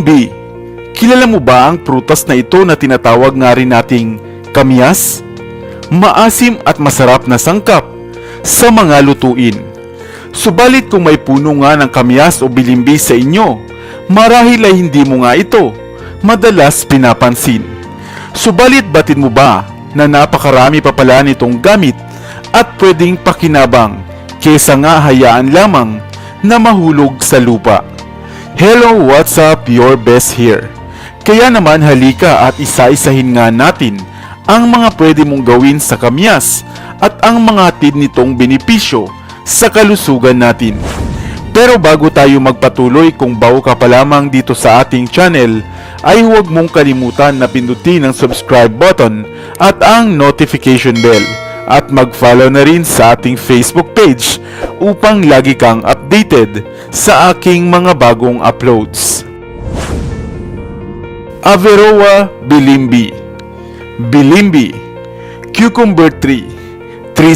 Bilimbi, kilala mo ba ang prutas na ito na tinatawag nga rin nating kamyas? Maasim at masarap na sangkap sa mga lutuin. Subalit kung may puno nga ng kamyas o bilimbi sa inyo, marahil ay hindi mo nga ito madalas pinapansin. Subalit batid mo ba na napakarami pa pala nitong gamit at pwedeng pakinabang kesa nga hayaan lamang na mahulog sa lupa? Hello, what's up? Your best here. Kaya naman halika at isa-isahin nga natin ang mga pwede mong gawin sa kamyas at ang mga tid nitong benepisyo sa kalusugan natin. Pero bago tayo magpatuloy kung bago ka pa lamang dito sa ating channel, ay huwag mong kalimutan na pindutin ang subscribe button at ang notification bell at mag-follow na rin sa ating Facebook page upang lagi kang updated sa aking mga bagong uploads. Averoa bilimbi Bilimbi Cucumber tree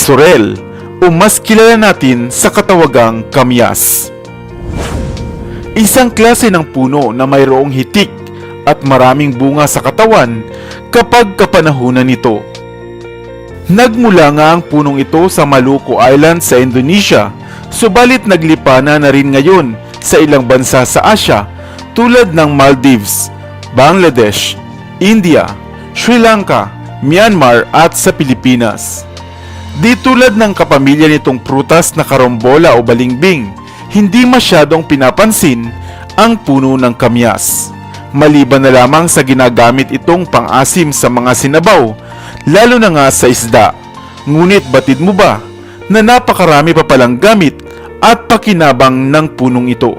sorrel o mas kilala natin sa katawagang kamyas. Isang klase ng puno na mayroong hitik at maraming bunga sa katawan kapag kapanahunan nito. Nagmula nga ang punong ito sa Maluku Island sa Indonesia, subalit naglipana na rin ngayon sa ilang bansa sa Asia tulad ng Maldives, Bangladesh, India, Sri Lanka, Myanmar at sa Pilipinas. Di tulad ng kapamilya nitong prutas na karombola o balingbing, hindi masyadong pinapansin ang puno ng kamyas. Maliban na lamang sa ginagamit itong pang-asim sa mga sinabaw, lalo na nga sa isda. Ngunit batid mo ba na napakarami pa palang gamit at pakinabang ng punong ito?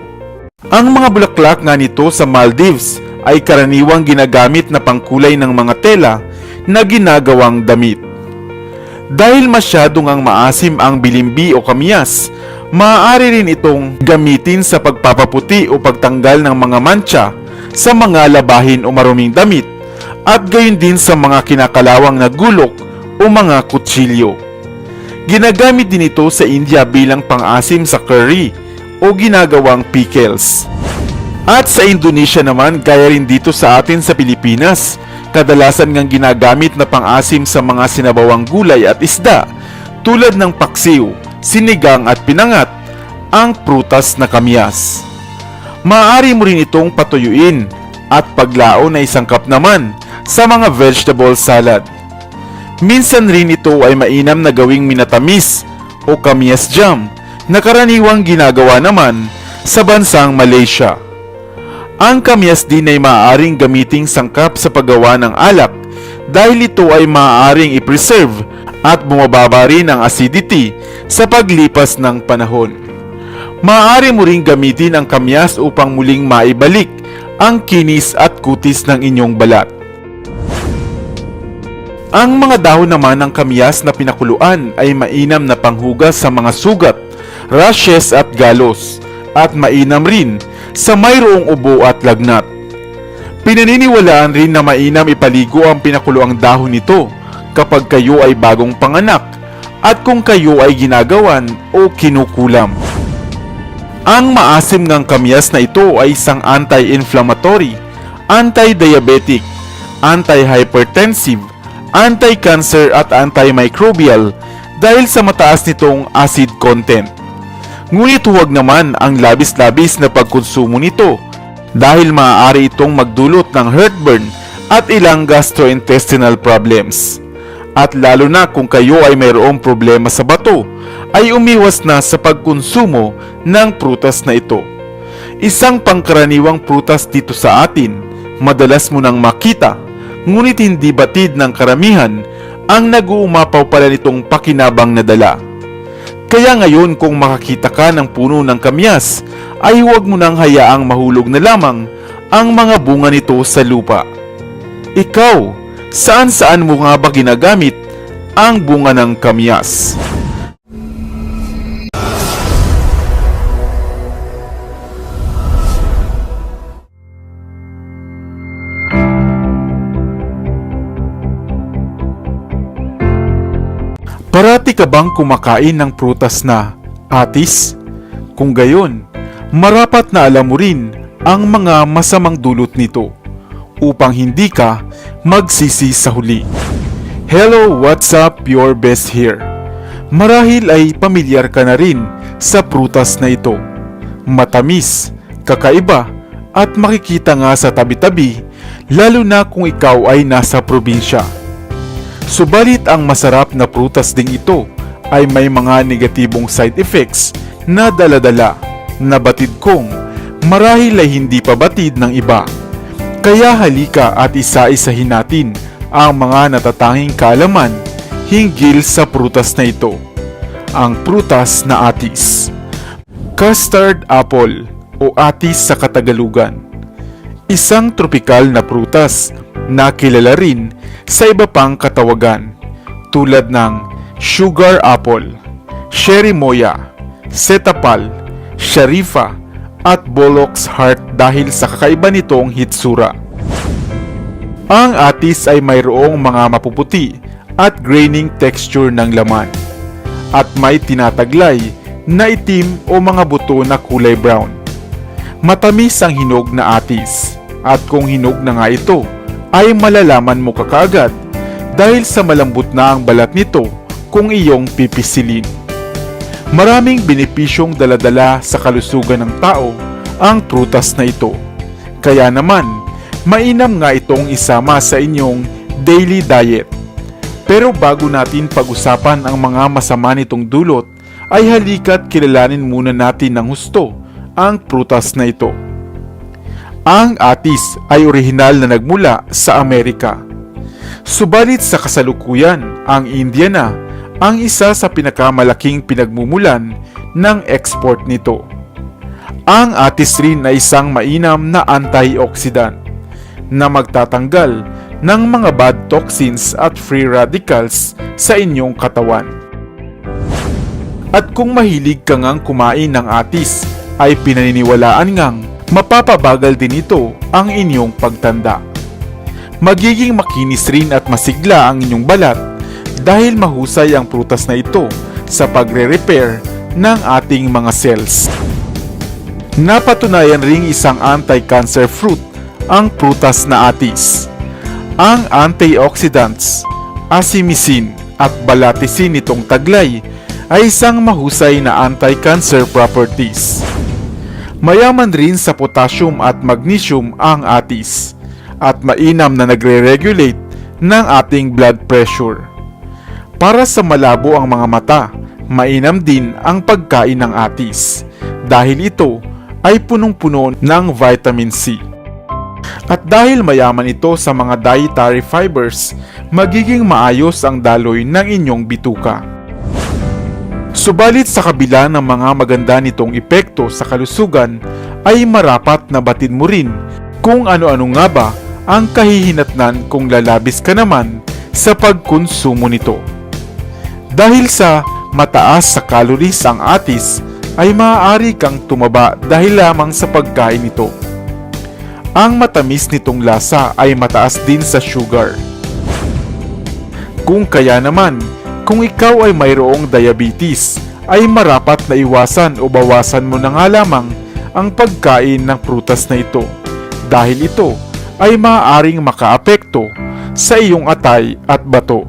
Ang mga bulaklak nga nito sa Maldives ay karaniwang ginagamit na pangkulay ng mga tela na ginagawang damit. Dahil masyadong ang maasim ang bilimbi o kamyas, maaari rin itong gamitin sa pagpapaputi o pagtanggal ng mga mancha sa mga labahin o maruming damit at gayon din sa mga kinakalawang na gulok o mga kutsilyo. Ginagamit din ito sa India bilang pang-asim sa curry o ginagawang pickles. At sa Indonesia naman, gaya rin dito sa atin sa Pilipinas, kadalasan ngang ginagamit na pang-asim sa mga sinabawang gulay at isda tulad ng paksiw, sinigang at pinangat, ang prutas na kamyas. Maaari mo rin itong patuyuin at paglaon na isang cup naman sa mga vegetable salad. Minsan rin ito ay mainam na gawing minatamis o kamyas jam na karaniwang ginagawa naman sa bansang Malaysia. Ang kamyas din ay maaaring gamiting sangkap sa paggawa ng alak dahil ito ay maaaring i-preserve at bumababa rin ang acidity sa paglipas ng panahon. Maaari mo ring gamitin ang kamyas upang muling maibalik ang kinis at kutis ng inyong balat. Ang mga dahon naman ng kamyas na pinakuluan ay mainam na panghugas sa mga sugat, rashes at galos at mainam rin sa mayroong ubo at lagnat. Pinaniniwalaan rin na mainam ipaligo ang pinakuluang dahon nito kapag kayo ay bagong panganak at kung kayo ay ginagawan o kinukulam. Ang maasim ngang kamyas na ito ay isang anti-inflammatory, anti-diabetic, anti-hypertensive, anti-cancer at antimicrobial dahil sa mataas nitong acid content. Ngunit huwag naman ang labis-labis na pagkonsumo nito dahil maaari itong magdulot ng heartburn at ilang gastrointestinal problems. At lalo na kung kayo ay mayroong problema sa bato, ay umiwas na sa pagkonsumo ng prutas na ito. Isang pangkaraniwang prutas dito sa atin, madalas mo nang makita, ngunit hindi batid ng karamihan ang nag-uumapaw pala nitong pakinabang na dala. Kaya ngayon kung makakita ka ng puno ng kamyas, ay huwag mo nang hayaang mahulog na lamang ang mga bunga nito sa lupa. Ikaw, saan saan mo nga ba ginagamit ang bunga ng kamyas? Parati ka bang kumakain ng prutas na atis? Kung gayon, marapat na alam mo rin ang mga masamang dulot nito upang hindi ka magsisi sa huli. Hello, what's up? Your best here. Marahil ay pamilyar ka na rin sa prutas na ito. Matamis, kakaiba, at makikita nga sa tabi-tabi lalo na kung ikaw ay nasa probinsya. Subalit ang masarap na prutas ding ito ay may mga negatibong side effects na daladala na batid kong marahil ay hindi pa batid ng iba. Kaya halika at isa-isahin natin ang mga natatanging kaalaman hinggil sa prutas na ito. Ang prutas na atis. Custard apple o atis sa Katagalugan. Isang tropikal na prutas na kilala rin sa iba pang katawagan tulad ng sugar apple, cherry moya, setapal, sharifa, at bollock's heart dahil sa kakaiba nitong hitsura. Ang atis ay mayroong mga mapuputi at graining texture ng laman at may tinataglay na itim o mga buto na kulay brown. Matamis ang hinog na atis at kung hinog na nga ito ay malalaman mo kakaagad dahil sa malambot na ang balat nito kung iyong pipisilin. Maraming benepisyong daladala sa kalusugan ng tao ang prutas na ito. Kaya naman, mainam nga itong isama sa inyong daily diet. Pero bago natin pag-usapan ang mga masama nitong dulot, ay halika't kilalanin muna natin ng husto ang prutas na ito. Ang atis ay orihinal na nagmula sa Amerika. Subalit sa kasalukuyan, ang India na ang isa sa pinakamalaking pinagmumulan ng export nito. Ang atis rin ay isang mainam na antioxidant na magtatanggal ng mga bad toxins at free radicals sa inyong katawan. At kung mahilig ka ngang kumain ng atis, ay pinaniniwalaan ngang mapapabagal din ito ang inyong pagtanda. Magiging makinis rin at masigla ang inyong balat dahil mahusay ang prutas na ito sa pagre-repair ng ating mga cells. Napatunayan ring isang anti-cancer fruit ang prutas na atis. Ang antioxidants, asimicin at balatisin nitong taglay ay isang mahusay na anti-cancer properties. Mayaman rin sa potassium at magnesium ang atis at mainam na nagre-regulate ng ating blood pressure. Para sa malabo ang mga mata, mainam din ang pagkain ng atis dahil ito ay punong-puno ng vitamin C. At dahil mayaman ito sa mga dietary fibers, magiging maayos ang daloy ng inyong bituka. Subalit sa kabila ng mga maganda nitong epekto sa kalusugan, ay marapat na batid mo rin kung ano-ano nga ba ang kahihinatnan kung lalabis ka naman sa pagkonsumo nito. Dahil sa mataas sa calories ang atis, ay maaari kang tumaba dahil lamang sa pagkain nito. Ang matamis nitong lasa ay mataas din sa sugar. Kung kaya naman, kung ikaw ay mayroong diabetes, ay marapat na iwasan o bawasan mo na nga lamang ang pagkain ng prutas na ito dahil ito ay maaaring makaapekto sa iyong atay at bato.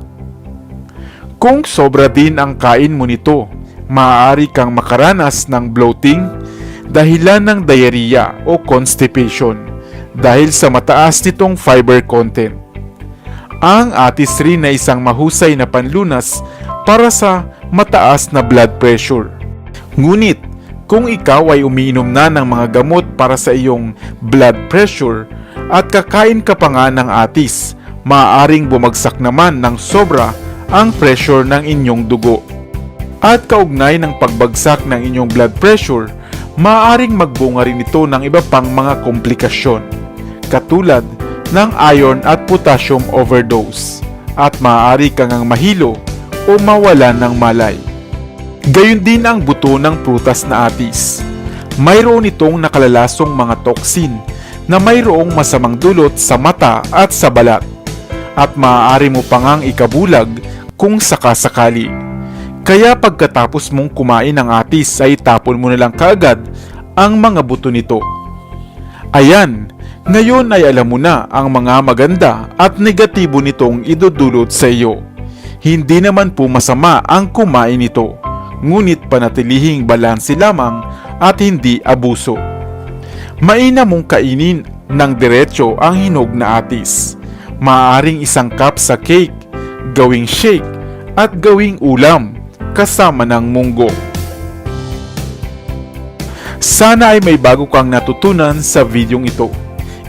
Kung sobra din ang kain mo nito, maaari kang makaranas ng bloating dahilan ng diarrhea o constipation dahil sa mataas nitong fiber content. Ang atis rin na isang mahusay na panlunas para sa mataas na blood pressure. Ngunit, kung ikaw ay umiinom na ng mga gamot para sa iyong blood pressure at kakain ka pa nga ng atis, maaaring bumagsak naman ng sobra ang pressure ng inyong dugo. At kaugnay ng pagbagsak ng inyong blood pressure, maaaring magbunga rin ito ng iba pang mga komplikasyon, katulad ng iron at potassium overdose, at maaari kang ang mahilo o mawalan ng malay. Gayun din ang buto ng prutas na atis. Mayroon itong nakalalasong mga toksin na mayroong masamang dulot sa mata at sa balat at maaari mo pang ang ikabulag kung sakasakali. Kaya pagkatapos mong kumain ng atis ay tapon mo na lang kaagad ang mga buto nito. Ayan, ngayon ay alam mo na ang mga maganda at negatibo nitong idudulot sa iyo. Hindi naman po masama ang kumain nito, ngunit panatilihing balanse lamang at hindi abuso. Maina mong kainin ng diretsyo ang hinog na atis. Maaaring isang cup sa cake, gawing shake, at gawing ulam kasama ng munggo. Sana ay may bago kang natutunan sa videong ito.